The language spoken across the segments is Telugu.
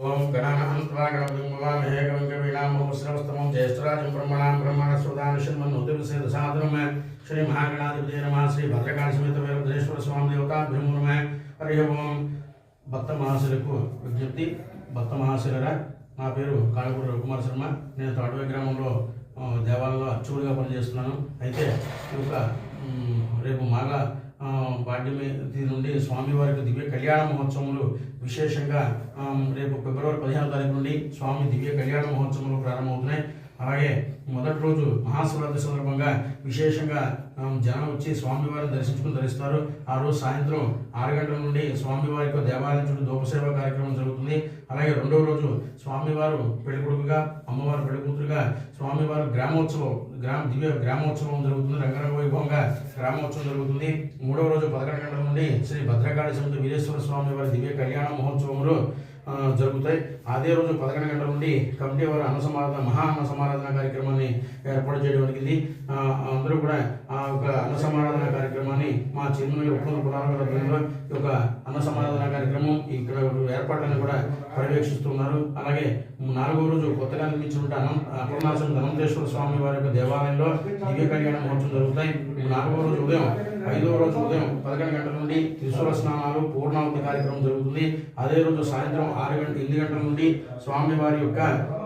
ఓం గణానంత్వా గణపతిం భవామహే కవిం బ్రహ్మణ జ్యేష్ఠరాజం బ్రహ్మణాం బ్రహ్మణస్వదానుషన్మన్నోతిర్విశేష సాధనం శ్రీ మహాగణాధిపతి నమ. శ్రీ భద్రకాళి సమేత వీరభద్రేశ్వర స్వామి దేవతాభ్యం నమ. హరి ఓం. భక్త మహాశులకు విజ్ఞప్తి. భక్త మహాశులరా నా పేరు కాళపూడి రవికుమార్ శర్మ. నేను తాడవే గ్రామంలో ఆ, దేవాలయంలో అర్చకుడిగా పనిచేస్తున్నాను. అయితే ఇంకా రేపు మాఘ ఆ, నుండి స్వామివారికి దివ్య కళ్యాణ మహోత్సవములు విశేషంగా రేపు ఫిబ్రవరి పదిహేను తారీఖు నుండి స్వామి దివ్య కళ్యాణ మహోత్సవములు ప్రారంభమవుతున్నాయి. అలాగే మొదటి రోజు మహాశివరాత్రి సందర్భంగా విశేషంగా జనం వచ్చి స్వామివారిని దర్శించుకుని ధరిస్తారు ఆ రోజు సాయంత్రం ఆరు గంటల నుండి స్వామివారి యొక్క దేవాలయం చుట్టూ దూపసేవ కార్యక్రమం జరుగుతుంది. అలాగే రెండవ రోజు స్వామివారు పెళ్ళికొడుకుగా అమ్మవారు పెళ్ళికూతురుగా స్వామివారు గ్రామోత్సవం గ్రామ దివ్య గ్రామోత్సవం జరుగుతుంది. రంగరంగ వైభవంగా గ్రామోత్సవం జరుగుతుంది. మూడవ రోజు పదకొండు గంటల నుండి శ్రీ భద్రకాళి సమితి వీరేశ్వర స్వామి వారి దివ్య కళ్యాణ మహోత్సవంలో జరుగుతాయి. అదే రోజు పదకొండు గంటల నుండి కమిటీ వారు అన్న సమారాధన మహా అన్న సమారాధన కార్యక్రమాన్ని ఏర్పాటు చేయడం జరిగింది. అందరూ కూడా ఆ యొక్క అన్న సమారాధన కార్యక్రమాన్ని మా చిరుమల ఉప్పల పురాణంలో ఈ యొక్క అన్న సమారాధన కార్యక్రమం ఇక్కడ ఏర్పాట్లను కూడా పర్యవేక్షిస్తున్నారు. అలాగే నాలుగో రోజు కొత్తగా నిర్మించిన అనం అపర్ణాచలం ధనంతేశ్వర స్వామి వారి యొక్క దేవాలయంలో దివ్య కళ్యాణ మహోత్సవం జరుగుతాయి. నాలుగో రోజు ఉదయం ఐదవ రోజు ఉదయం పదకొండు గంటల నుండి త్రిశూల స్నానాలు పూర్ణావతి కార్యక్రమం జరుగుతుంది. అదే రోజు సాయంత్రం ఆరు గంటల ఎనిమిది గంటల నుండి స్వామి వారి యొక్క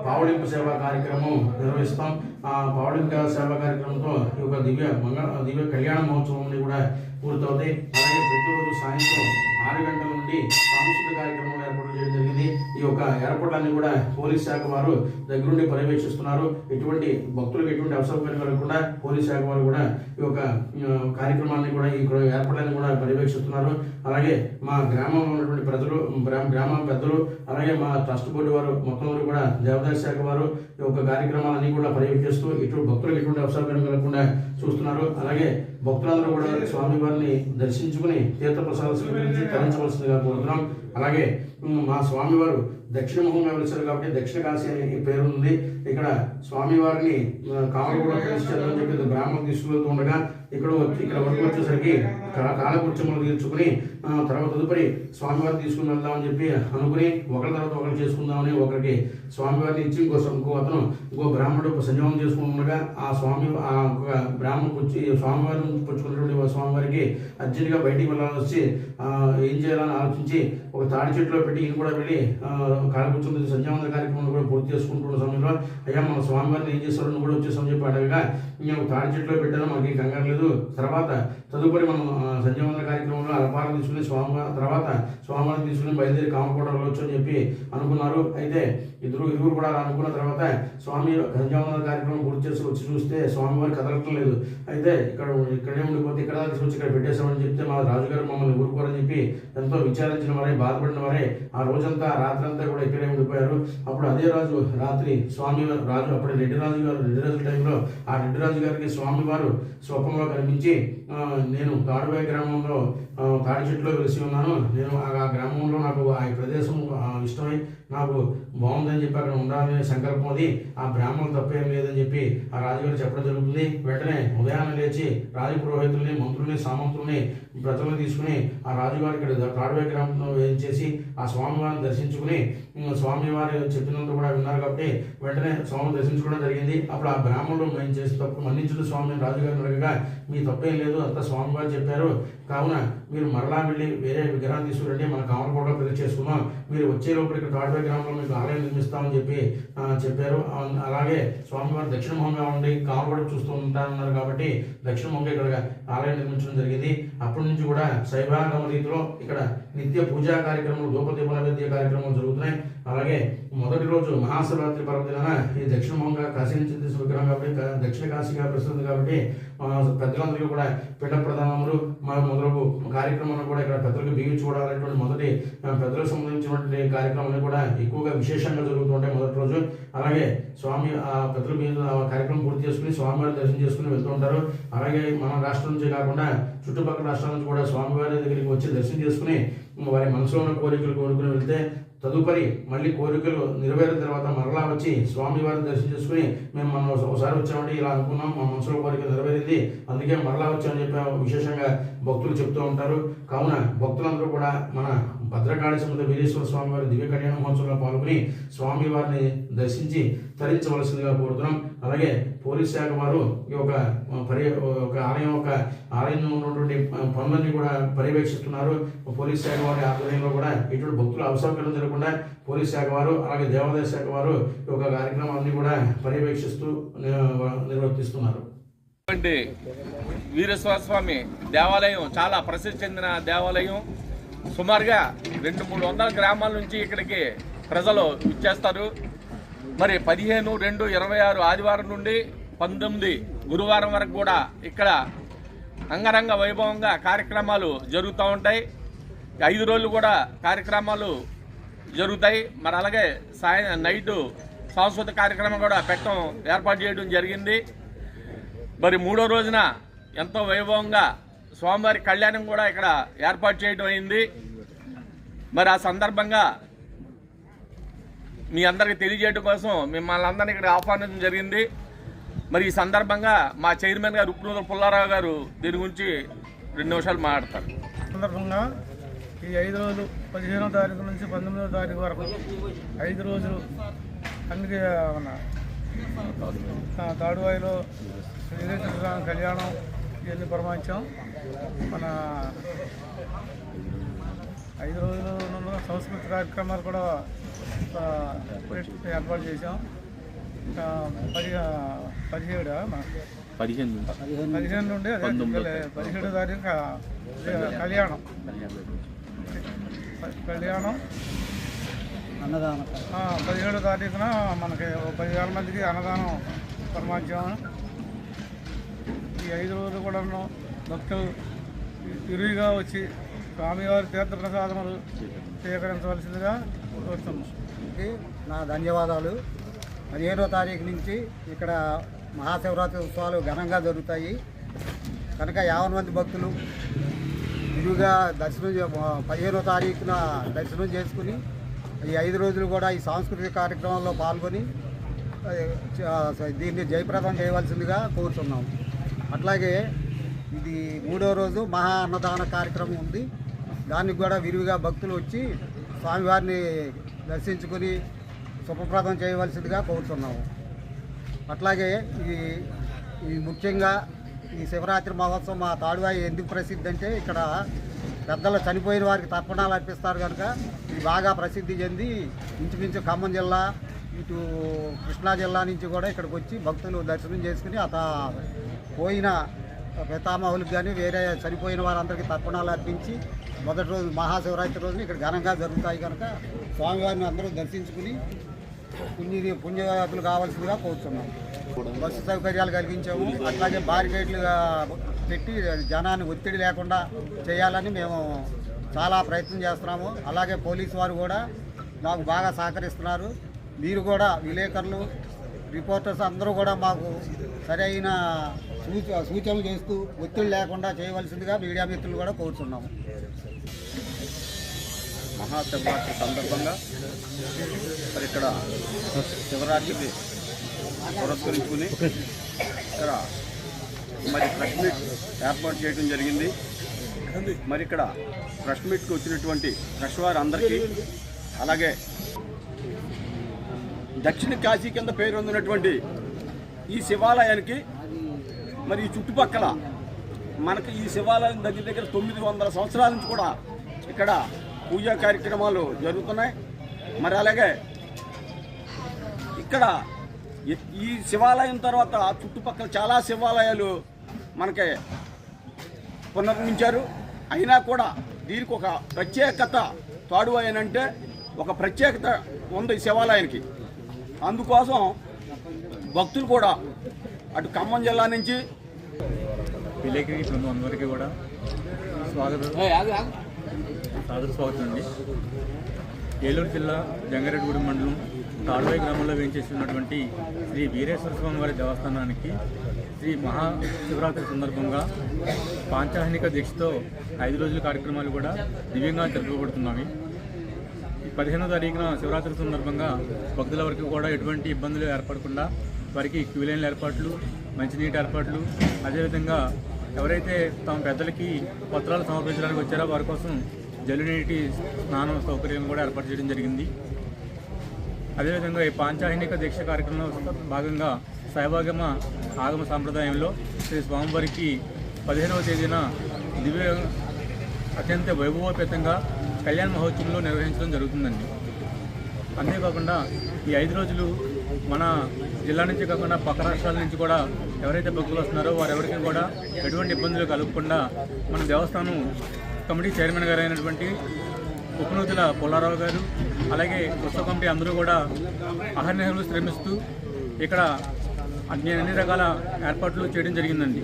పావళింపు సేవా కార్యక్రమం నిర్వహిస్తాం. ఆ పావళింపు సేవా కార్యక్రమంతో ఈ యొక్క దివ్య మంగళ దివ్య కళ్యాణ మహోత్సవం కూడా పూర్తవుతాయి. అలాగే ప్రతిరోజు సాయంత్రం ఆరు గంటల నుండి సాంస్కృతిక కార్యక్రమం ఏర్పాటు చేయడం జరిగింది. ఈ యొక్క ఏర్పాట్లన్నీ కూడా పోలీస్ శాఖ వారు దగ్గరుండి పర్యవేక్షిస్తున్నారు. ఎటువంటి భక్తులకు ఎటువంటి అవసరం కలగకుండా పోలీస్ శాఖ వారు కూడా ఈ యొక్క కార్యక్రమాన్ని కూడా ఈ ఏర్పాట్లన్నీ కూడా పర్యవేక్షిస్తున్నారు. అలాగే మా గ్రామంలో ఉన్నటువంటి ప్రజలు గ్రామ పెద్దలు అలాగే మా ట్రస్ట్ బోర్డు వారు మొత్తం వారు కూడా శాఖ వారు ఈ యొక్క కార్యక్రమాలన్నీ కూడా పర్యవేక్షిస్తూ ఇటు భక్తులకు ఎటువంటి అవసరం కలగకుండా చూస్తున్నారు. అలాగే భక్తులందరూ కూడా స్వామివారిని దర్శించుకుని తీర్థప్రసాదం స్వీకరించి తరించవలసిందిగా కోరుతున్నాం. అలాగే మా స్వామివారు దక్షిణ ముఖంగా వెలిసారు కాబట్టి దక్షిణ కాశీ అనే పేరు ఉంది. ఇక్కడ స్వామివారిని కామగూడ అని చెప్పి బ్రాహ్మణులు తీసుకువెళ్తూ ఉండగా ఇక్కడ వచ్చి ఇక్కడ వరకు వచ్చేసరికి కా- కాలకృత్యములు తీర్చుకుని తర్వాత తదుపరి స్వామివారిని తీసుకుని వెళ్దామని చెప్పి అనుకుని ఒకరి తర్వాత ఒకరు చేసుకుందామని ఒకరికి స్వామివారిని ఇచ్చి ఇంకో ఇంకో అతను ఇంకో బ్రాహ్మణుడు సంజమం చేసుకుంటుండగా ఆ స్వామి ఆ ఒక బ్రాహ్మణుడు వచ్చి స్వామివారిని పుచ్చుకున్నటువంటి ఒక స్వామివారికి అర్జెంటుగా బయటికి వెళ్ళాలని వచ్చి ఏం చేయాలని ఆలోచించి ఒక తాడి చెట్టులో పెట్టి ఈయన కూడా వెళ్ళి కాలకృత్యం సంజావంత కార్యక్రమం కూడా పూర్తి చేసుకుంటున్న సమయంలో అయ్యా మన స్వామివారిని ఏం చేస్తారని కూడా వచ్చేసామని చెప్పి అడగగా నేను తాడి చెట్టులో పెట్టాను మనకి కంగారు లేదు. తర్వాత తదుపరి మనం సంజీవన కార్యక్రమంలో అల్పారం తీసుకుని స్వామి తర్వాత స్వామివారిని తీసుకుని బయలుదేరి కామకోట వెళ్ళొచ్చు అని చెప్పి అనుకున్నారు. అయితే ఇద్దరు ఇరువురు కూడా అలా అనుకున్న తర్వాత స్వామి సంజీవన కార్యక్రమం పూర్తి చేసి వచ్చి చూస్తే స్వామివారి కదలటం లేదు. అయితే ఇక్కడ ఇక్కడే ఉండిపోతే ఇక్కడ దాకా తీసుకొచ్చి ఇక్కడ పెట్టేశామని చెప్తే మా రాజుగారు మమ్మల్ని ఊరుకోరని చెప్పి ఎంతో విచారించిన వారే బాధపడిన వారే ఆ రోజంతా రాత్రంతా కూడా ఇక్కడే ఉండిపోయారు. అప్పుడు అదే రాజు రాత్రి స్వామి రాజు అప్పుడు రెడ్డి రాజు గారు రెడ్డి రాజు టైంలో ఆ రెడ్డి రాజు గారికి స్వామివారు స్వప్నంలో కనిపించి నేను తాడుబాయి గ్రామంలో తాడి చెట్టులో వెలిసి ఉన్నాను. నేను ఆ గ్రామంలో నాకు ఆ ప్రదేశం ఇష్టమై నాకు బాగుందని చెప్పి అక్కడ ఉండాలనే సంకల్పం అది. ఆ బ్రాహ్మణులు తప్పేం లేదని చెప్పి ఆ రాజుగారు చెప్పడం జరుగుతుంది. వెంటనే ఉదయాన్నే లేచి రాజు పురోహితుల్ని మంత్రుల్ని సామంతుల్ని ప్రజలను తీసుకుని ఆ రాజుగారి ఇక్కడ తాడుబాయి గ్రామంలో వేయించేసి ఆ స్వామివారిని దర్శించుకుని స్వామివారి స్వామివారు చెప్పినంత కూడా విన్నారు కాబట్టి వెంటనే స్వామిని దర్శించుకోవడం జరిగింది. అప్పుడు ఆ బ్రాహ్మణుడు మేము చేసి తప్పు మన్నించుడు స్వామి రాజుగారిని అడగగా మీ తప్పేం లేదు అంతా స్వామివారు చెప్పారు. కావున మీరు మరలా వెళ్ళి వేరే విగ్రహాన్ని తీసుకురండి. మన కామలకోట ప్రతి చేసుకున్నాం మీరు వచ్చే లోపల ఇక్కడ తాడుబాయి గ్రామంలో మీకు ఆలయం నిర్మిస్తామని చెప్పి చెప్పారు. అలాగే స్వామివారు దక్షిణ మొహంగా ఉండి కామలకోట చూస్తూ ఉంటారన్నారు కాబట్టి దక్షిణ మొహంగా ఇక్కడ ఆలయం నిర్మించడం జరిగింది. అప్పటి నుంచి కూడా శైవాగమ రీతిలో ఇక్కడ నిత్య పూజా కార్యక్రమాలు ధూపదీప నైవేద్య కార్యక్రమాలు జరుగుతున్నాయి. అలాగే మొదటి రోజు మహాశివరాత్రి పర్వదిన ఈ దక్షిణముఖంగా కాశీ నుంచి తీసిన విగ్రహం కాబట్టి దక్షిణ కాశీగా ప్రసిద్ధి కాబట్టి పెద్దలందరికీ కూడా పిల్ల ప్రధానములు మొదలగు కార్యక్రమాలను కూడా ఇక్కడ పెద్దలకు బిగి చూడాలనేటువంటి మొదటి పెద్దలకు సంబంధించినటువంటి కార్యక్రమాలు కూడా ఎక్కువగా విశేషంగా జరుగుతుంటాయి మొదటి రోజు. అలాగే స్వామి ఆ పెద్దల మీద కార్యక్రమం పూర్తి చేసుకుని స్వామివారి దర్శనం చేసుకుని వెళ్తూ ఉంటారు. అలాగే మన రాష్ట్రం నుంచి కాకుండా చుట్టుపక్కల రాష్ట్రాల నుంచి కూడా స్వామివారి దగ్గరికి వచ్చి దర్శనం చేసుకుని వారి మనసులో ఉన్న కోరికలు కోరుకుని వెళ్తే తదుపరి మళ్ళీ కోరికలు నెరవేరిన తర్వాత మరలా వచ్చి స్వామివారిని దర్శనం చేసుకుని మేము మనం ఒకసారి వచ్చామండి ఇలా అనుకున్నాం. మా మనసులో కోరిక నెరవేరింది అందుకే మరలా వచ్చామని చెప్పి విశేషంగా భక్తులు చెప్తూ ఉంటారు. కావున భక్తులందరూ కూడా మన భద్రకాళి సముద్ర వీరేశ్వర స్వామి వారి దివ్య కళ్యాణ మహోత్సవంలో పాల్గొని స్వామి వారిని దర్శించి తరించవలసిందిగా కోరుతున్నాం. అలాగే పోలీస్ శాఖ వారు ఈ యొక్క పర్య ఒక ఆలయం ఒక ఆలయంలో ఉన్నటువంటి పనులన్నీ కూడా పర్యవేక్షిస్తున్నారు. పోలీస్ శాఖ వారి ఆధ్వర్యంలో కూడా ఇటువంటి భక్తులు అవసరం జరగకుండా పోలీస్ శాఖ వారు అలాగే దేవాదాయ శాఖ వారు ఈ యొక్క కార్యక్రమాన్ని కూడా పర్యవేక్షిస్తూ నిర్వర్తిస్తున్నారు. అంటే వీరస్వామి స్వామి దేవాలయం చాలా ప్రసిద్ధి చెందిన దేవాలయం. సుమారుగా రెండు మూడు వందల గ్రామాల నుంచి ఇక్కడికి ప్రజలు ఇచ్చేస్తారు మరి పదిహేను రెండు ఇరవై ఆరు ఆదివారం నుండి పంతొమ్మిది గురువారం వరకు కూడా ఇక్కడ అంగరంగ వైభవంగా కార్యక్రమాలు జరుగుతూ ఉంటాయి. ఐదు రోజులు కూడా కార్యక్రమాలు జరుగుతాయి. మరి అలాగే సాయ నైటు సాంస్కృతిక కార్యక్రమం కూడా పెట్టడం ఏర్పాటు చేయడం జరిగింది. మరి మూడో రోజున ఎంతో వైభవంగా స్వామివారి కళ్యాణం కూడా ఇక్కడ ఏర్పాటు చేయడం అయింది. మరి ఆ సందర్భంగా మీ అందరికి తెలియజేయడం కోసం మిమ్మల్ని అందరినీ ఇక్కడ ఆహ్వానించడం జరిగింది. మరి ఈ సందర్భంగా మా చైర్మన్ గారు ఉప్పునూరు పుల్లారావు గారు దీని గురించి రెండు నిమిషాలు మాట్లాడతారు. సందర్భంగా ఈ ఐదు రోజులు పదిహేనో తారీఖు నుంచి పంతొమ్మిదో తారీఖు వరకు ఐదు రోజులు అందుకే మన తాడువాయిలో శ్రీకృష్ణ కళ్యాణం ఇవన్నీ పురమాయించాం. మన ఐదు రోజులు సంస్కృతి కార్యక్రమాలు కూడా ఏర్పాటు ఆ, పది పదిహేడు? పదిహేను పదిహేను నుండి అదే పదిహేడో తారీఖు కళ్యాణం. కళ్యాణం. అన్నదానం. పదిహేడో తారీఖున మనకి పదివేల మందికి అన్నదానం పరమాధ్యం ఈ ఐదు రోజులు కూడా భక్తులు తిరుగుగా వచ్చి స్వామివారి తీర్థప్రసాదములు స్వీకరించవలసిందిగా కోరుతున్నాం. నా ధన్యవాదాలు. పదిహేనో తారీఖు నుంచి ఇక్కడ మహాశివరాత్రి ఉత్సవాలు ఘనంగా జరుగుతాయి. కనుక యావన్ మంది భక్తులు విరివిగా దర్శనం పదిహేనో తారీఖున దర్శనం చేసుకుని ఈ ఐదు రోజులు కూడా ఈ సాంస్కృతిక కార్యక్రమంలో పాల్గొని దీన్ని జయప్రదం చేయవలసిందిగా కోరుతున్నాం అట్లాగే ఇది మూడో రోజు మహా అన్నదాన కార్యక్రమం ఉంది. దానికి కూడా విరివిగా భక్తులు వచ్చి స్వామివారిని దర్శించుకుని శుభప్రదం చేయవలసిందిగా కోరుతున్నాము. అట్లాగే ఈ ఈ ముఖ్యంగా ఈ శివరాత్రి మహోత్సవం మా తాడువాయి ఎందుకు ప్రసిద్ధి అంటే ఇక్కడ పెద్దలు చనిపోయిన వారికి తర్పణాలు అర్పిస్తారు కనుక ఇది బాగా ప్రసిద్ధి చెంది ఇంచుమించు ఖమ్మం జిల్లా ఇటు కృష్ణా జిల్లా నుంచి కూడా ఇక్కడికి వచ్చి భక్తులు దర్శనం చేసుకుని అత పోయిన పితామహులకు కానీ వేరే చనిపోయిన వారందరికీ తర్పణాలు అర్పించి మొదటి రోజు మహాశివరాత్రి రోజున ఇక్కడ ఘనంగా జరుగుతాయి కనుక స్వామివారిని అందరూ దర్శించుకుని పుణ్య పుణ్యయాత్రలు కావాల్సిందిగా కోరుతున్నాం. బస్సు సౌకర్యాలు కలిగించాము అట్లాగే బారికేడ్లు పెట్టి జనాన్ని ఒత్తిడి లేకుండా చేయాలని మేము చాలా ప్రయత్నం చేస్తున్నాము. అలాగే పోలీసు వారు కూడా మాకు బాగా సహకరిస్తున్నారు. మీరు కూడా విలేకరులు రిపోర్టర్స్ అందరూ కూడా మాకు సరైన సూచనలు చేస్తూ ఒత్తిడి లేకుండా చేయవలసిందిగా మీడియా మిత్రులు కూడా కోరుతున్నాము. మహాశివరాత్రి సందర్భంగా మరి ఇక్కడ శివరాత్రిని పురస్కరించుకుని ఇక్కడ మరి ప్రెస్ మీట్ ఏర్పాటు చేయడం జరిగింది. మరి ఇక్కడ ప్రెస్ మీట్కి వచ్చినటువంటి ప్రెస్ వారందరికీ అలాగే దక్షిణ కాశీ కింద పేరు పొందినటువంటి ఈ శివాలయానికి మరి ఈ చుట్టుపక్కల మనకి ఈ శివాలయం దగ్గర దగ్గర తొమ్మిది వందల సంవత్సరాల నుంచి కూడా ఇక్కడ పూజా కార్యక్రమాలు జరుగుతున్నాయి. మరి అలాగే ఇక్కడ ఈ- శివాలయం తర్వాత చుట్టుపక్కల చాలా శివాలయాలు మనకి పునర్మించారు అయినా కూడా దీనికి ఒక ప్రత్యేకత తాడువాయనంటే ఒక ప్రత్యేకత ఉంది ఈ శివాలయానికి. అందుకోసం భక్తులు కూడా అటు ఖమ్మం జిల్లా నుంచి విలేకరి బృందం అందరికీ కూడా స్వాగతం. సాదర స్వాగతం అండి. ఏలూరు జిల్లా జంగారెడ్డిగూడెం మండలం తాడువాయి గ్రామంలో వేయించేసి ఉన్నటువంటి శ్రీ వీరేశ్వర స్వామి వారి దేవస్థానానికి శ్రీ మహా శివరాత్రి సందర్భంగా పాంచాహనిక దీక్షతో ఐదు రోజుల కార్యక్రమాలు కూడా దివ్యంగా జరుపుకోబడుతున్నాయి పదిహేనో తారీఖున శివరాత్రి సందర్భంగా భక్తుల వరకు కూడా ఎటువంటి ఇబ్బందులు ఏర్పడకుండా వారికి క్యూలైన్ల ఏర్పాట్లు మంచినీటి ఏర్పాట్లు అదేవిధంగా ఎవరైతే తమ పెద్దలకి పత్రాలు సమర్పించడానికి వచ్చారో వారి కోసం జల్లునీటి స్నానం సౌకర్యం కూడా ఏర్పాటు చేయడం జరిగింది. అదేవిధంగా ఈ పాంచాహినిక దీక్ష కార్యక్రమంలో భాగంగా సాయిబాగమ ఆగమ సాంప్రదాయంలో శ్రీ స్వామివారికి పదిహేనవ తేదీన దివ్య అత్యంత వైభవోపేతంగా కళ్యాణ మహోత్సవంలో నిర్వహించడం జరుగుతుందండి. అంతేకాకుండా ఈ ఐదు రోజులు మన జిల్లా నుంచి కాకుండా పక్క రాష్ట్రాల నుంచి కూడా ఎవరైతే భక్తులు వస్తున్నారో వారెవరికి కూడా ఎటువంటి ఇబ్బందులు కలగకుండా మన దేవస్థానం కమిటీ చైర్మన్ గారు అయినటువంటి ఉపనూతుల పుల్లారావు గారు అలాగే ఉత్సవ కమిటీ అందరూ కూడా అహర్నిహలు శ్రమిస్తూ ఇక్కడ అన్ని అన్ని రకాల ఏర్పాట్లు చేయడం జరిగిందండి.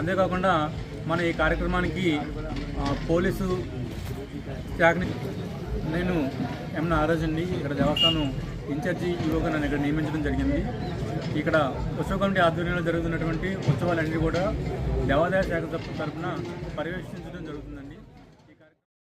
అంతేకాకుండా మన ఈ కార్యక్రమానికి పోలీసు శాఖని నేను ఎం. నారాజ్ అండి. ఇక్కడ దేవస్థానం ఇన్ఛార్జి ఈవోగా నన్ను ఇక్కడ నియమించడం జరిగింది. ఇక్కడ ఉత్సవ కమిటీ ఆధ్వర్యంలో జరుగుతున్నటువంటి ఉత్సవాలన్నీ కూడా దేవాదాయ శాఖ తరఫున పర్యవేక్షించడం